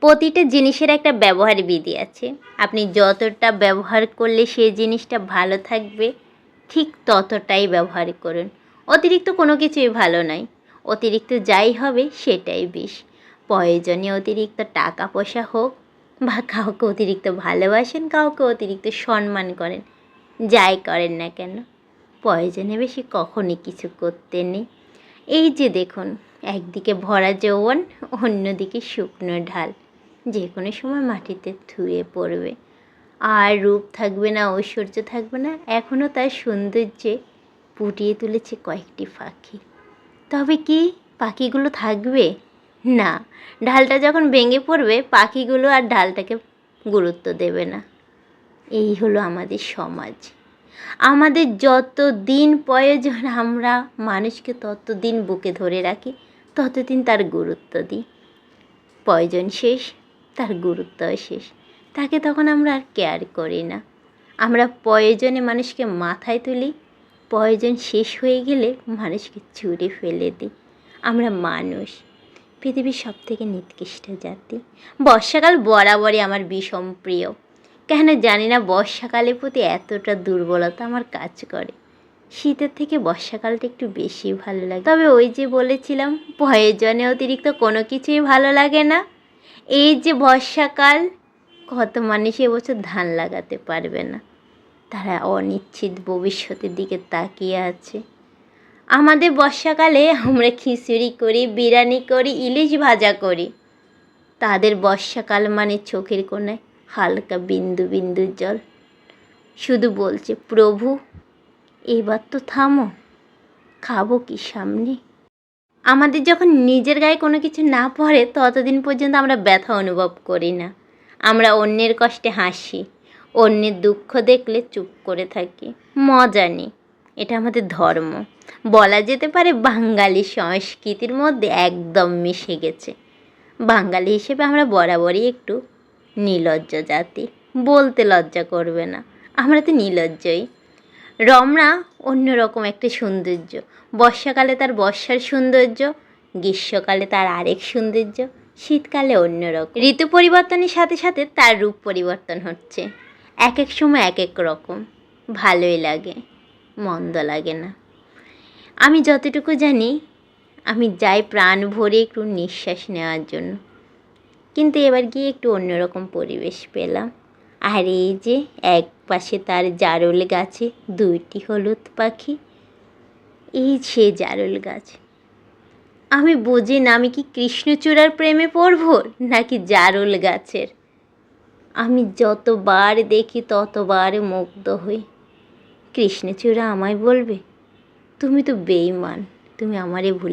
প্রতিটা জিনিসের একটা ব্যবহার বিধি আছে। আপনি যতটা ব্যবহার করলে সেই জিনিসটা ভালো থাকবে, ঠিক ততটাই ব্যবহার করুন। অতিরিক্ত কোনো কিছুই ভালো নয়। অতিরিক্ত যাই হবে সেটাই বিষ। প্রয়োজনে অতিরিক্ত টাকা পয়সা হোক বা কাউকে অতিরিক্ত ভালোবাসেন, কাউকে অতিরিক্ত সম্মান করেন, যাই করেন না কেন, প্রয়োজনে বেশি কখনই কিছু করতে নেই। এই যে দেখুন, একদিকে ভরা যৌবন, অন্যদিকে শুকনো ঢাল। যে কোনো সময় মাটিতে থুয়ে পড়বে। আর রূপ থাকবে না, ঐশ্বর্য থাকবে না এখনও তার সৌন্দর্যে ফুটিয়ে তুলেছে কয়েকটি পাখি। তবে কি পাখিগুলো থাকবে? না, ঢালটা যখন ভেঙে পড়বে, পাখিগুলো আর ঢালটাকে গুরুত্ব দেবে না। এই হলো আমাদের সমাজ। আমাদের যত দিন প্রয়োজন, আমরা মানুষকে তত দিন বুকে ধরে রাখি, ততদিন তার গুরুত্ব দিই। প্রয়োজন শেষ তার গুরুত্বও শেষ। তাকে তখন আমরা আর কেয়ার করি না। আমরা প্রয়োজনে মানুষকে মাথায় তুলি। প্রয়োজন শেষ হয়ে গেলে মানুষকে ছুঁড়ে ফেলে দিই। আমরা মানুষ। পৃথিবীর সব থেকে নিকৃষ্ট জাতি। বর্ষাকাল বরাবরই আমার বিষম প্রিয়। কেন জানি না বর্ষাকালের প্রতি এতটা দুর্বলতা আমার কাজ করে। শীতের থেকে বর্ষাকালটা একটু বেশি ভালো লাগে। তবে ওই যে বলেছিলাম, প্রয়োজনে অতিরিক্ত কোনো কিছুই ভালো লাগে না। এই যে বর্ষাকাল, কত মানুষ এবছর ধান লাগাতে পারবে না। তারা অনিশ্চিত ভবিষ্যতের দিকে তাকিয়ে আছে। আমাদের বর্ষাকালে আমরা খিচুড়ি করি, বিরিয়ানি করি, ইলিশ ভাজা করি। তাদের বর্ষাকাল মানে চোখের কোনায় হালকা বিন্দু বিন্দু জল। শুধু বলছে, প্রভু, এবার তো থামো। খাব কি সামনে? আমাদের যখন নিজের গায়ে কোনো কিছু না পড়ে, ততদিন পর্যন্ত আমরা ব্যথা অনুভব করি না। আমরা অন্যের কষ্টে হাসি, অন্যের দুঃখ দেখলে চুপ করে থাকি। মজা নেই, এটা আমাদের ধর্ম। বলা যেতে পারে বাঙালি সংস্কৃতির মধ্যে একদম মিশে গেছে। বাঙালি হিসেবে আমরা বরাবরই একটু নির্লজ্জ জাতি, বলতে লজ্জা করবে না। আমরা তো নির্লজ্জই রমনা অন্যরকম একটা সৌন্দর্য। বর্ষাকালে তার বর্ষার সৌন্দর্য, গ্রীষ্মকালে তার আরেক সৌন্দর্য, শীতকালে অন্যরকম ঋতু পরিবর্তনের সাথে সাথে তার রূপ পরিবর্তন হচ্ছে। এক এক সময় এক এক রকম। ভালোই লাগে, মন্দ লাগে না। আমি যতটুকু জানি, আমি যাই প্রাণ ভরে একটু নিঃশ্বাস নেওয়ার জন্য। কিন্তু এবার গিয়ে একটু অন্যরকম পরিবেশ পেলাম। আর এই যে এক পাশে তার জারল গাছে দুইটি হলুদ পাখি। এই সে জারল গাছ। আমি বুঝি না, আমি কি কৃষ্ণচূড়ার প্রেমে পড়ব নাকি জারল গাছের? আমি যতবার দেখি ততবার মুগ্ধ হই। কৃষ্ণচূড়া আমায় বলবে, তুমি তো বেইমান তুমি আমারে ভুলে